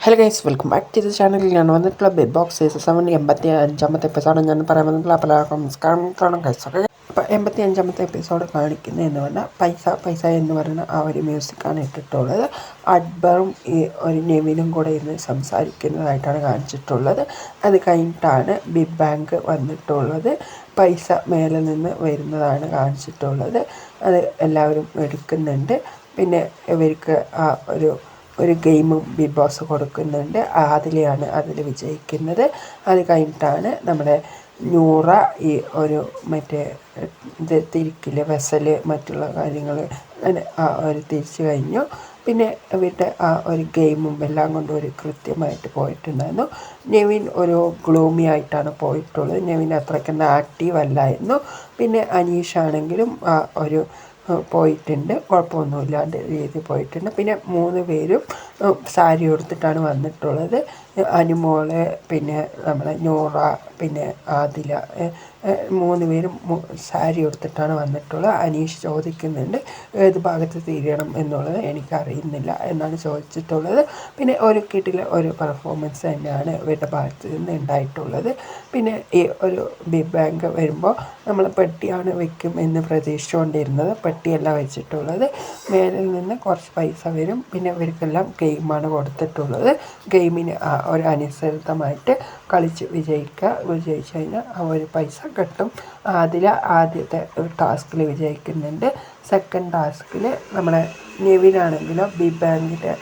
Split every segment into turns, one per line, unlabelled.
Hello guys welcome back to the ചാനലിൽ ഞാൻ വന്നിട്ടുള്ള ബിഗ് ബോക്സ് സീസൺ സെവൻ എൺപത്തി അഞ്ചാമത്തെ എപ്പിസോഡ് ഞാൻ പറയാൻ വന്നിട്ടുള്ള പലർക്കും കാണാം ഗൈസ് ഓക്കെ അപ്പോൾ എൺപത്തി അഞ്ചാമത്തെ എപ്പിസോഡ് കാണിക്കുന്നത് എന്ന് പറഞ്ഞാൽ പൈസ പൈസ എന്ന് പറയുന്ന ആ ഒരു മ്യൂസിക്കാണ് ഇട്ടിട്ടുള്ളത്. അക്ബറും ഈ ഒരു നെവിനും കൂടെ ഇരുന്ന് സംസാരിക്കുന്നതായിട്ടാണ് കാണിച്ചിട്ടുള്ളത്. അത് കഴിഞ്ഞിട്ടാണ് ബിഗ് ബാങ്ക് വന്നിട്ടുള്ളത്. പൈസ മേലെ നിന്ന് വരുന്നതാണ് കാണിച്ചിട്ടുള്ളത്. അത് എല്ലാവരും എടുക്കുന്നുണ്ട്. പിന്നെ ഇവർക്ക് ആ ഒരു ഒരു ഗെയിം ബിഗ് ബോസ് കൊടുക്കുന്നുണ്ട്. അതിലെയാണ് അതിൽ വിജയിക്കുന്നത്. അത് കഴിഞ്ഞിട്ടാണ് നമ്മുടെ നൂറ ഈ ഒരു മറ്റേ ഇത് തിരിക്കില്ല വെസൽ മറ്റുള്ള കാര്യങ്ങൾ അങ്ങനെ ആ ഒരു തിരിച്ചു കഴിഞ്ഞു. പിന്നെ ഇവരുടെ ആ ഒരു ഗെയിമും എല്ലാം കൊണ്ടും ഒരു കൃത്യമായിട്ട് പോയിട്ടുണ്ടായിരുന്നു. നെവിൻ ഒരു ഗ്ലൂമി ആയിട്ടാണ് പോയിട്ടുള്ളത്. നെവിൻ അത്രയ്ക്ക് ആക്റ്റീവ് അല്ലായിരുന്നു. പിന്നെ അനീഷ് ആണെങ്കിലും ആ ഒരു പോയിട്ടുണ്ട്. കുഴപ്പമൊന്നുമില്ലാണ്ട് രീതി പോയിട്ടുണ്ട്. പിന്നെ മൂന്ന് പേരും സാരി ഉടുത്തിട്ടാണ് വന്നിട്ടുള്ളത്. അനുമോൾ പിന്നെ നമ്മളെ നൂറ പിന്നെ ആദില മൂന്ന് പേരും സാരി ഉടുത്തിട്ടാണ് വന്നിട്ടുള്ളത്. അനീഷ് ചോദിക്കുന്നുണ്ട് ഏത് ഭാഗത്ത് തിരിയണം എന്നുള്ളത്. എനിക്കറിയുന്നില്ല എന്നാണ് ചോദിച്ചിട്ടുള്ളത്. പിന്നെ ഒരു കിട്ടിലെ ഒരു പെർഫോമൻസ് തന്നെയാണ് ഇവരുടെ ഭാഗത്ത് നിന്ന് ഉണ്ടായിട്ടുള്ളത്. പിന്നെ ഈ ഒരു ബിഗ് ബാങ്ക് വരുമ്പോൾ നമ്മൾ പെട്ടിയാണ് വെക്കും എന്ന് പ്രതീക്ഷിച്ചുകൊണ്ടിരുന്നത്. പെട്ടിയല്ല വെച്ചിട്ടുള്ളത്. മേലിൽ നിന്ന് കുറച്ച് പൈസ വരും. പിന്നെ ഇവർക്കെല്ലാം ഗെയിമാണ് കൊടുത്തിട്ടുള്ളത്. ഗെയിമിന് ഒരു അനുസൃതമായിട്ട് കളിച്ച് വിജയിക്കുക വിജയിച്ചു കഴിഞ്ഞാൽ ആ ഒരു പൈസ കിട്ടും. അതിൽ ആദ്യത്തെ ടാസ്കിൽ വിജയിക്കുന്നുണ്ട്. സെക്കൻഡ് ടാസ്കിൽ നമ്മളെ നെവിനാണെങ്കിലോ ബി ബാങ്കിന്റെ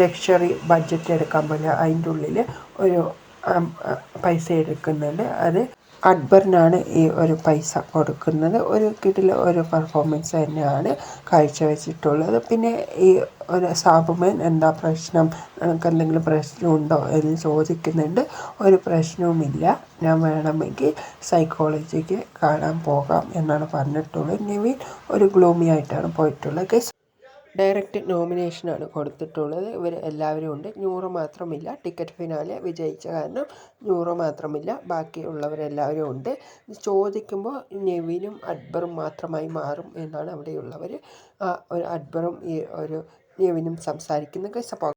ലക്ഷറി ബഡ്ജറ്റ് എടുക്കാൻ പറ്റില്ല അതിന്റെ ഉള്ളിൽ ഒരു പൈസ എടുക്കുന്നുണ്ട്. അത് അക്ബറിനാണ് ഈ ഒരു പൈസ കൊടുക്കുന്നത്. ഒരു കിടിൽ ഒരു പെർഫോമൻസ് തന്നെയാണ് കാഴ്ചവെച്ചിട്ടുള്ളത്. പിന്നെ ഈ ഒരു സാബുമേൻ എന്താ പ്രശ്നം? നിനക്ക് എന്തെങ്കിലും പ്രശ്നമുണ്ടോ എന്ന് ചോദിക്കുന്നുണ്ട്. ഒരു പ്രശ്നവുമില്ല. ഞാൻ വേണമെങ്കിൽ സൈക്കോളജിക്ക് കാണാൻ പോകാം എന്നാണ് പറഞ്ഞിട്ടുള്ളത്. നിവിൻ ഒരു ഗ്ലൂമി ആയിട്ടാണ് പോയിട്ടുള്ളത്. ഡയറക്റ്റ് നോമിനേഷനാണ് കൊടുത്തിട്ടുള്ളത്. ഇവർ എല്ലാവരും ഉണ്ട്. ന്യൂറ് മാത്രമില്ല. ടിക്കറ്റ് ഫിനാലെ വിജയിച്ച കാരണം ന്യൂറ് മാത്രമില്ല. ബാക്കിയുള്ളവരെല്ലാവരും ഉണ്ട്. ചോദിക്കുമ്പോൾ നെവിനും അക്ബറും മാത്രമായി മാറും എന്നാണ് അവിടെയുള്ളവർ ഒരു അക്ബറും ഈ ഒരു നെവിനും സംസാരിക്കുന്നത് സപ്പോ